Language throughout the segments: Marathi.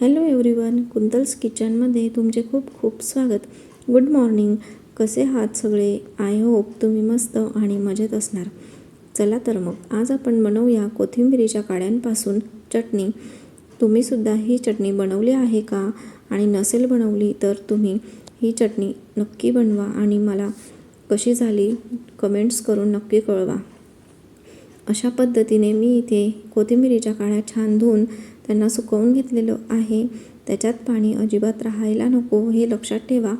हॅलो एव्हरीवन कुंतल्स किचनमध्ये तुमचे खूप खूप स्वागत. गुड मॉर्निंग कसे आहात सगळे? आय होप तुम्ही मस्त आणि मजेत असणार. चला तर मग आज आपण बनवूया कोथिंबिरीच्या काड्यांपासून चटणी. तुम्हीसुद्धा ही चटणी बनवली आहे का? आणि नसेल बनवली तर तुम्ही ही चटणी नक्की बनवा आणि मला कशी झाली कमेंट्स करून नक्की कळवा. अशा पद्धतीने मी इथे कोथिंबिरीच्या काड्या छान धुवून त्यांना सुकवून घेतलेलं आहे. त्याच्यात पाणी अजिबात राहायला नको हे लक्षात ठेवा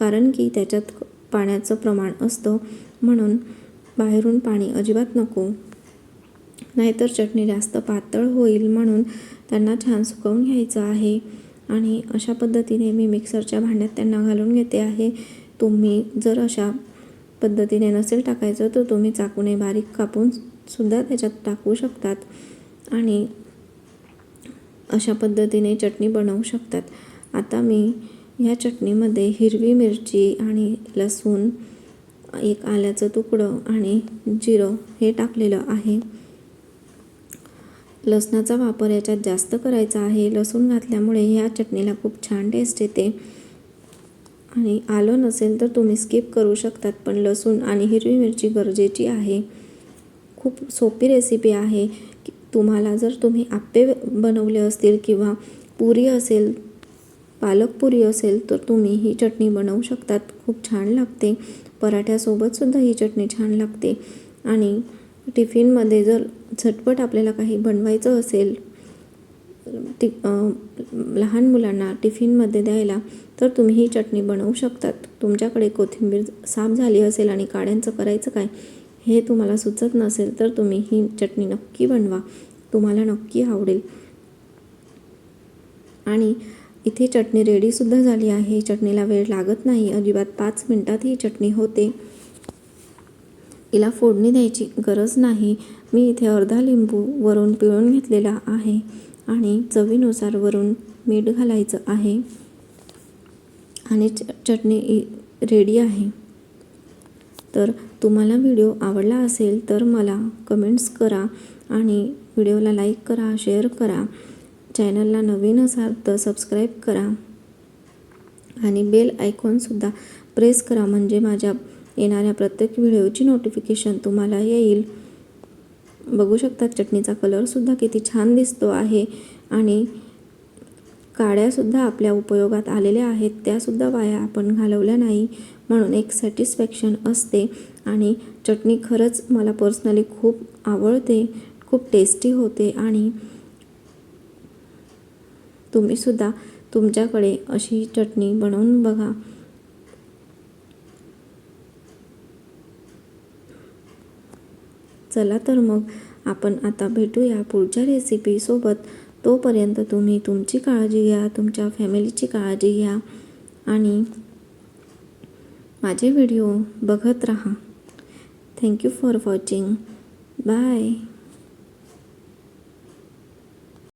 कारण की त्याच्यात पाण्याचं प्रमाण असतं. म्हणून बाहेरून पाणी अजिबात नको. नाहीतर चटणी जास्त पातळ होईल म्हणून त्यांना छान सुकवून घ्यायचं आहे. आणि अशा पद्धतीने मी मिक्सरच्या भांड्यात त्यांना घालून घेते आहे. तुम्ही जर अशा पद्धतीने नसेल टाकायचं तर तुम्ही चाकूने बारीक कापून सुद्धा त्याच्यात टाकू शकतात. आणि अशा पद्धतीने चटणी बनवू शकतात. आता मी ह्या चटणीमध्ये हिरवी मिरची आणि लसूण एक आल्याचं तुकडं आणि जिरं हे टाकलेलं आहे. लसणाचा वापर याच्यात जास्त करायचा आहे. लसूण घातल्यामुळे ह्या चटणीला खूप छान टेस्ट येते. आणि आलं नसेल तर तुम्ही स्किप करू शकतात पण लसूण आणि हिरवी मिरची गरजेची आहे. खूप सोपी रेसिपी आहे. तुम्हाला जर तुम्ही आप्पे बनवले असतील किंवा पुरी असेल पालक पुरी असेल तर तुम्ही ही चटणी बनवू शकतात. खूप छान लागते. पराठ्यासोबतसुद्धा ही चटणी छान लागते. आणि टिफिनमध्ये जर झटपट आपल्याला काही बनवायचं असेल टि लहान मुलांना टिफिनमध्ये द्यायला तर तुम्ही ही चटणी बनवू शकतात. तुमच्याकडे कोथिंबीर साफ झाली असेल आणि काड्यांचं करायचं काय हे तुम्हाला सुचत नसेल तर तुम्ही ही चटणी नक्की बनवा. तुम्हाला नक्की आवडेल. आणि इथे चटणी रेडीसुद्धा झाली आहे. चटणीला वेळ लागत नाही. अजिबात पाच मिनटात ही चटणी होते. हिला फोडणी द्यायची गरज नाही. मी इथे अर्धा लिंबू वरून पिळून घेतलेला आहे आणि चवीनुसार वरून मीठ घालायचं आहे. आणि चटणी रेडी आहे. तर तुम्हाला व्हिडिओ आवडला असेल तर मला कमेंट्स करा आणि व्हिडिओला लाईक करा शेअर करा. चॅनलला नवीन असाल तर सबस्क्राईब करा. आणि बेल आयकॉनसुद्धा प्रेस करा म्हणजे माझ्या येणाऱ्या प्रत्येक व्हिडिओची नोटिफिकेशन तुम्हाला येईल. बघू शकता चटणीचा कलरसुद्धा किती छान दिसतो आहे. आणि काड्यासुद्धा आपल्या उपयोगात आलेल्या आहेत. त्यासुद्धा वाया आपण घालवल्या नाही म्हणून एक सॅटिस्फॅक्शन असते आणि चटणी खरंच मला पर्सनली खूप आवडते खूप टेस्टी होते आणि तुम्हीसुद्धा तुमच्याकडे अशी चटणी बनवून बघा. चला तर मग आपण आता भेटूया पुढच्या रेसिपीसोबत तोपर्यंत तुम्ही तुमची काळजी घ्या तुमच्या फॅमिलीची काळजी घ्या आणि माझे व्हिडिओ बघत राहा. Thank you for watching bye